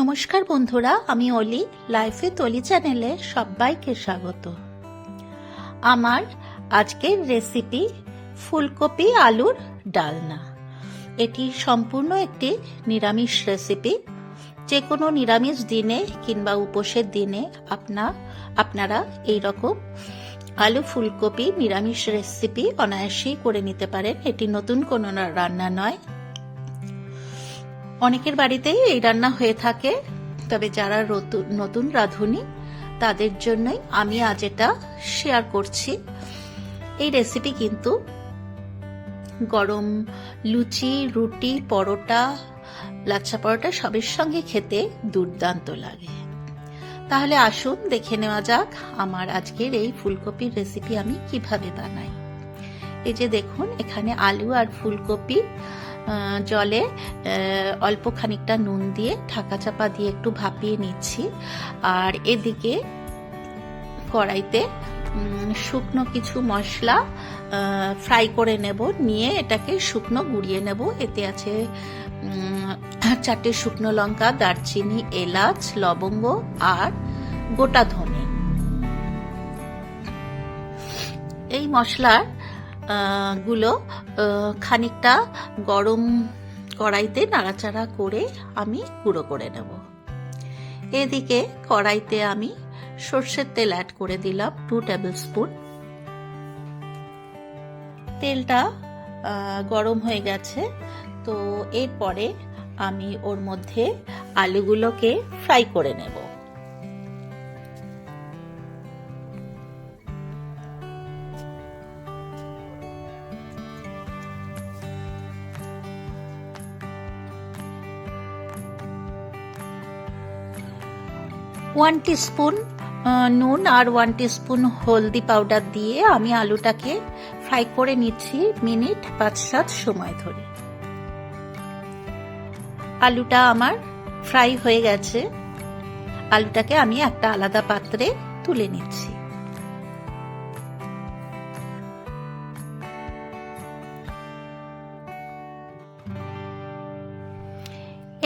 নমস্কার বন্ধুরা, আমি অলি লাইফে তলি চ্যানেলে সবাইকে স্বাগত। আমার আজকের রেসিপি ফুলকপি আলুর ডালনা। এটি সম্পূর্ণ একটি নিরামিষ রেসিপি যে কোনো নিরামিষ দিনে কিংবা উপোসের দিনে আপনা, আপনারা এই রকম আলু ফুলকপি নিরামিষ রেসিপি অনায়াসেই করে নিতে পারেন। এটি নতুন কোনো রান্না নয়। অনেকের বাড়িতেই এই রান্না হয়ে থাকে, তবে যারা নতুন রাঁধুনি, তাদের জন্যই আমি আজ এটা শেয়ার করছি। এই রেসিপি কিন্তু গরম লুচি, রুটি, পরোটা, লাচ্ছা পরোটা সবের সঙ্গে খেতে দুর্দান্ত লাগে। তাহলে আসুন দেখে নেওয়া যাক আমার আজকের এই ফুলকপির রেসিপি আমি কীভাবে বানাই। এই যে দেখুন, এখানে আলু আর ফুলকপি জলে অল্প খানিকটা নুন দিয়ে ঢাকা চাপা দিয়ে একটু ভাপিয়ে নিচ্ছি। আর এদিকে কড়াইতে শুকনো কিছু মশলা ফ্রাই করে নেব, নিয়ে এটাকে শুকনো গুঁড়িয়ে নেব। এতে আছে চারটে শুকনো লঙ্কা, দারচিনি, এলাচ, লবঙ্গ আর গোটা ধনে। এই মশলার গুলো খানিকটা গরম কড়াইতে নাড়াচাড়া করে আমি গুঁড়ো করে নেব। এদিকে কড়াইতে আমি সর্ষের তেল অ্যাড করে দিলাম টু টেবিল স্পুন তেলটা গরম হয়ে গেছে, তো এরপরে আমি ওর মধ্যে আলুগুলোকে ফ্রাই করে নেব। ওয়ান টিস্পুন নুন আর ওয়ান টিস্পুন হলদি পাউডার দিয়ে আমি আলুটাকে ফ্রাই করে নিচ্ছি মিনিট পাঁচ সাত সময় ধরে। আলুটা আমার ফ্রাই হয়ে গেছে। আলুটাকে আমি একটা আলাদা পাত্রে তুলে নিচ্ছি।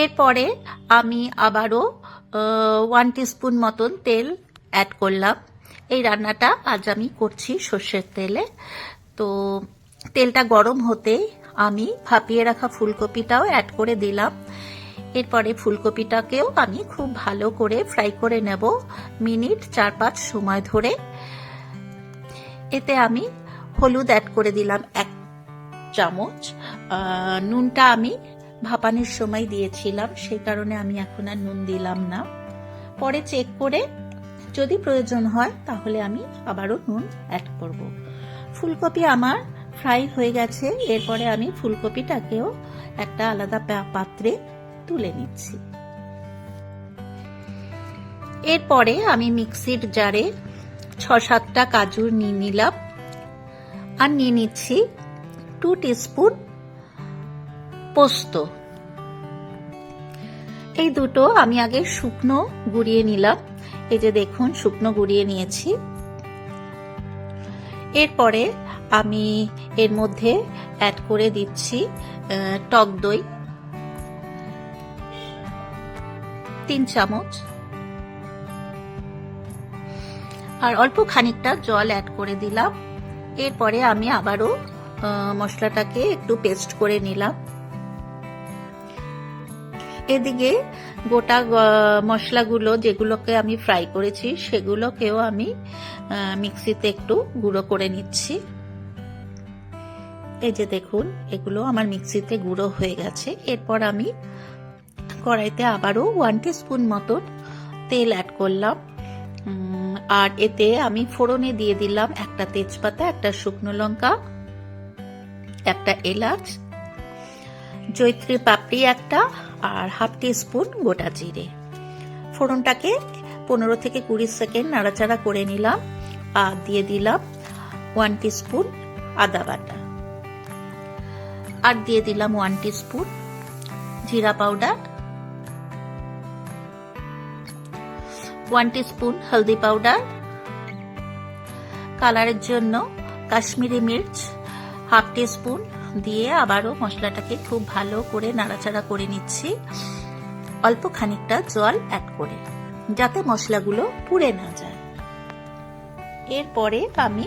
এরপরে আমি আবারও ওয়ান টিস্পুন মতন তেল অ্যাড করলাম। এই রান্নাটা আজ আমি করছি সর্ষের তেলে। তো তেলটা গরম হতে আমি ভাপিয়ে রাখা ফুলকপিটাও অ্যাড করে দিলাম। এরপরে ফুলকপিটাকেও আমি খুব ভালো করে ফ্রাই করে নেব মিনিট চার পাঁচ সময় ধরে। এতে আমি হলুদ অ্যাড করে দিলাম এক চামচ। নুনটা আমি ভাপানোর সময় দিয়েছিলাম সেই কারণে আমি এখন আর নুন দিলাম না। পরে চেক করে যদি প্রয়োজন হয়, তাহলে আমি আবারও নুন অ্যাড করব। ফুলকপি আমার ফ্রাই হয়ে গেছে, এরপরে আমি ফুলকপিটাকেও একটা আলাদা পাত্রে তুলে নিচ্ছি। এরপরে আমি মিক্সির জারে ছ সাতটা কাজু নিয়ে নিলাম। আর নিয়ে নিচ্ছি টু টিস্পুন পোস্ত। এই দুটো আমি আগে শুকনো গুঁড়িয়ে নিলাম। এই যে দেখুন, শুকনো গুঁড়িয়ে নিয়েছি। এরপরে আমি এর মধ্যে অ্যাড করে দিচ্ছি টক দই। তিন চামচ। আর অল্প খানিকটা জল অ্যাড করে দিলাম। এরপরে আমি আবারও মশলাটাকে একটু পেস্ট করে নিলাম। এদিকে গোটা মশলাগুলো যেগুলোকে আমি ফ্রাই করেছি, সেগুলোকেও আমি মিক্সিতে একটু গুঁড়ো করে নিচ্ছি। এই যে দেখুন, এগুলো আমার মিক্সিতে গুঁড়ো হয়ে গেছে। এরপর আমি কড়াইতে আবারও ওয়ান স্পুন মতন তেল অ্যাড করলাম। আর এতে আমি ফোড়নে দিয়ে দিলাম একটা তেজপাতা, একটা শুকনো লঙ্কা, একটা এলাচ জৈত্রী পাপড়ি একটা আর হাফ টি স্পুন গোটা জিরে। ফোড়নটাকে পনেরো থেকে কুড়ি সেকেন্ড নাড়াচাড়া করে নিলাম আর দিয়ে দিলাম ওয়ান স্পুন আদা বাটা। আর দিয়ে দিলাম ওয়ান স্পুন জিরা পাউডার। ওয়ান স্পুন হলদি পাউডার। কালারের জন্য কাশ্মীরি মির্চ হাফ স্পুন দিয়ে আবারও মশলাটাকে খুব ভালো করে নাড়াচাড়া করে নিচ্ছি। অল্প খানিকটা জল অ্যাড করে, যাতে মশলাগুলো পুড়ে না যায়। এরপরে আমি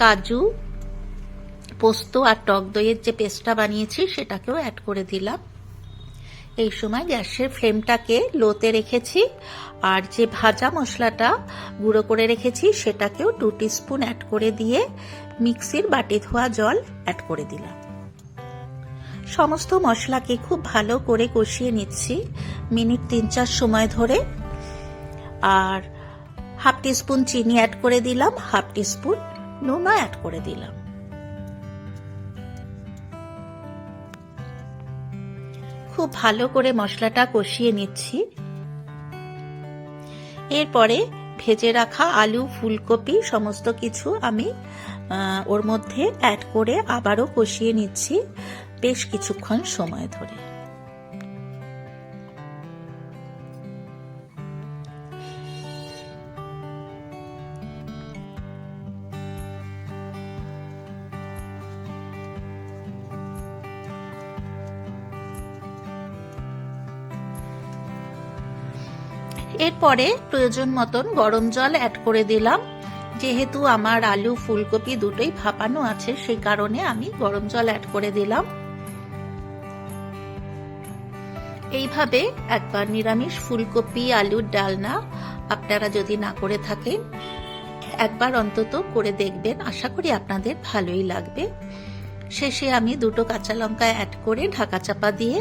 কাজু, পোস্ত আর টক দইয়ের যে পেস্টটা বানিয়েছি, সেটাকেও অ্যাড করে দিলাম। এই সময় গ্যাসের ফ্লেমটাকে লোতে রেখেছি, আর যে ভাজা মশলাটা গুঁড়ো করে রেখেছি সেটাকেও টু স্পুন অ্যাড করে দিয়ে মিক্সির বাটি ধোয়া জল অ্যাড করে দিলাম। সমস্ত মশলাকে খুব ভালো করে কষিয়ে নিচ্ছি মিনিট তিন চার সময় ধরে। আর হাফ টিস্পুন চিনি অ্যাড করে দিলাম, হাফ টিস্পুন নুনও অ্যাড করে দিলাম। খুব ভালো করে মশলাটা কষিয়ে নিচ্ছি। এরপরে ভেজে রাখা আলু, ফুলকপি, সমস্ত কিছু আমি ওর মধ্যে অ্যাড করে আবারও কষিয়ে নিচ্ছি বেশ কিছুক্ষণ সময় ধরে। এরপরে প্রয়োজন মতন গরম জল অ্যাড করে দিলাম। যেহেতু আমার আলু, ফুলকপি দুটোই ভাপানো আছে, সেই কারণে আমি গরম জল অ্যাড করে দিলাম। এইভাবে একবার নিরামিষ ফুলকপি, আলুর ডালনা আপনারা যদি না করে থাকেন, একবার অন্তত করে দেখবেন। আশা করি আপনাদের ভালোই লাগবে। শেষে আমি দুটো কাঁচা লঙ্কা অ্যাড করে ঢাকা চাপা দিয়ে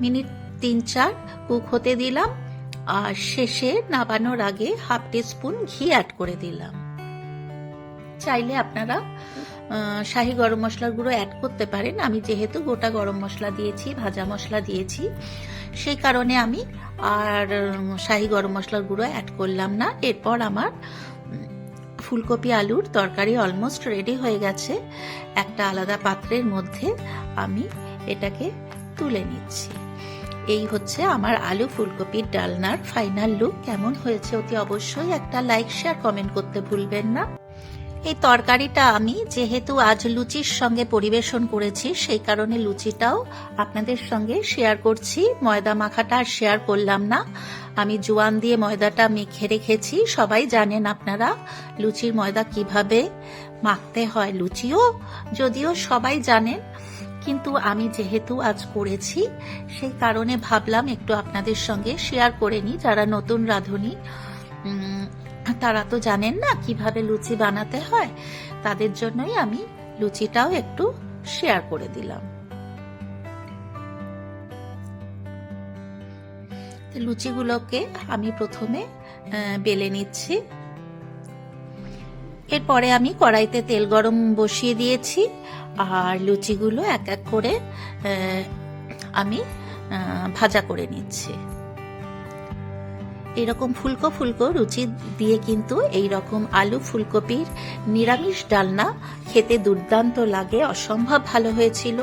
মিনিট তিন চার কুক হতে দিলাম। আর শেষে নাবানোর আগে হাফ স্পুন ঘি অ্যাড করে দিলাম। চাইলে আপনারা শাহি গরম মশলার গুঁড়ো অ্যাড করতে পারেন। আমি যেহেতু গোটা গরম মশলা দিয়েছি, ভাজা মশলা দিয়েছি, সেই কারণে আমি আর শাহি গরম মশলার গুঁড়ো অ্যাড করলাম না। এরপর আমার ফুলকপি আলুর তরকারি অলমোস্ট রেডি হয়ে গেছে। একটা আলাদা পাত্রের মধ্যে আমি এটাকে তুলে নিচ্ছি। এই হচ্ছে আমার আলু ফুলকপির ডালনার ফাইনাল লুক কেমন হয়েছে অতি অবশ্যই একটা লাইক শেয়ার কমেন্ট করতে ভুলবেন না। এই তরকারিটা আমি যেহেতু আজ লুচির সঙ্গে পরিবেশন করেছি, সেই কারণে লুচিটাও আপনাদের সঙ্গে শেয়ার করছি। ময়দা মাখাটা আর শেয়ার করলাম না। আমি জোয়ান দিয়ে ময়দাটা মেখে রেখেছি। সবাই জানেন আপনারা লুচির ময়দা কীভাবে মাখতে হয়। লুচিও যদিও সবাই জানেন কিন্তু আমি যেহেতু আজ করেছি, সেই কারণে ভাবলাম একটু আপনাদের সঙ্গে শেয়ার করে নিই, যারা নতুন রাঁধুনি। তারা তো জানেন না কীভাবে লুচি বানাতে হয়। তাদের জন্যই আমি লুচিটাও একটু শেয়ার করে দিলাম। লুচিগুলোকে আমি প্রথমে বেলে নিচ্ছি। এরপরে আমি কড়াইতে তেল গরম বসিয়ে দিয়েছি, আর লুচিগুলো এক এক করে আমি ভাজা করে নিচ্ছি। এরকম ফুলকো ফুলকো রুচি দিয়ে কিন্তু এই রকম আলু ফুলকপির নিরামিষ ডালনা খেতে দুর্দান্ত লাগে, অসম্ভব ভালো হয়েছিল।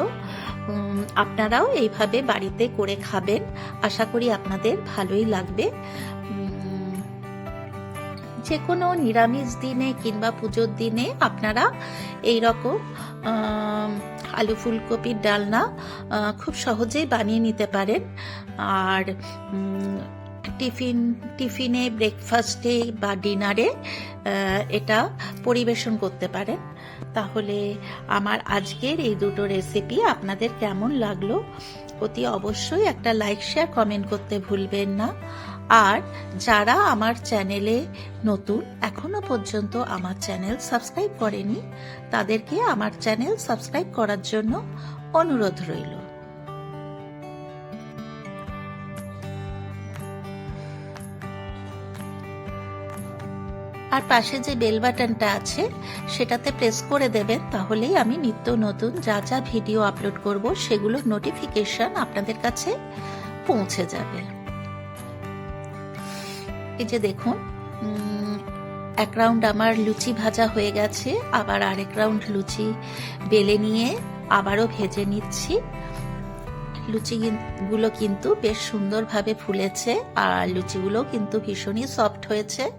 আপনারাও এইভাবে বাড়িতে করে খাবেন, আশা করি আপনাদের ভালোই লাগবে। যে কোনো নিরামিষ দিনে কিংবা পুজোর দিনে আপনারা এই রকম আলু ফুলকপির ডালনা খুব সহজেই বানিয়ে নিতে পারেন। আর টিফিন, টিফিনে ব্রেকফাস্টে বা ডিনারে এটা পরিবেশন করতে পারেন। তাহলে আমার আজকের এই দুটো রেসিপি আপনাদের কেমন লাগল, অতি অবশ্যই একটা লাইক, শেয়ার, কমেন্ট করতে ভুলবেন না। আর যারা আমার চ্যানেলে নতুন, এখনও পর্যন্ত আমার চ্যানেল সাবস্ক্রাইব করেনি, তাদেরকে আমার চ্যানেল সাবস্ক্রাইব করার জন্য অনুরোধ রইল। আর পাশে যে বেল বাটনটা আছে, সেটাতে প্রেস করে দেবেন, তাহলেই আমি নিত্য নতুন যা যা ভিডিও আপলোড করব, সেগুলোর নোটিফিকেশন আপনাদের কাছে পৌঁছে যাবে। যে দেখুন এক রাউন্ড আমার লুচি ভাজা হয়ে গেছে, আবার আরেক রাউন্ড লুচি বেলে নিয়ে আবারও ভেজে নিচ্ছি। লুচি কিন- গুলো কিন্তু বেশ সুন্দরভাবে ফুলেছে আর লুচিগুলো কিন্তু ভীষণই সফট হয়েছে।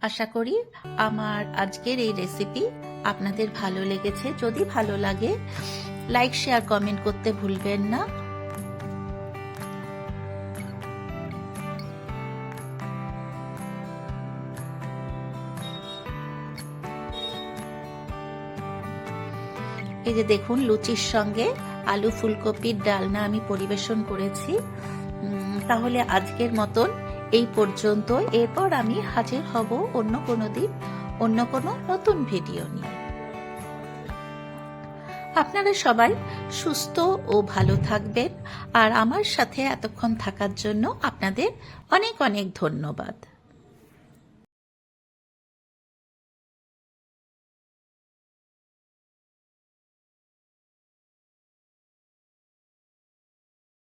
আশা করি আমার আজকের এই রেসিপি আপনাদের ভালো লেগেছে। যদি ভালো লাগে, লাইক, শেয়ার, কমেন্ট করতে ভুলবেন না। এই যে দেখুন, লুচির সঙ্গে আলু ফুলকপির ডালনা আমি পরিবেশন করেছি। তাহলে আজকের মতন এই পর্যন্ত। এরপর আমি হাজির হব অন্য কোনো দিন, অন্য কোনো নতুন ভিডিও নিয়ে। আপনারা সবাই সুস্থ ও ভালো থাকবেন। আর আমার সাথে এতক্ষণ থাকার জন্য আপনাদের অনেক অনেক ধন্যবাদ।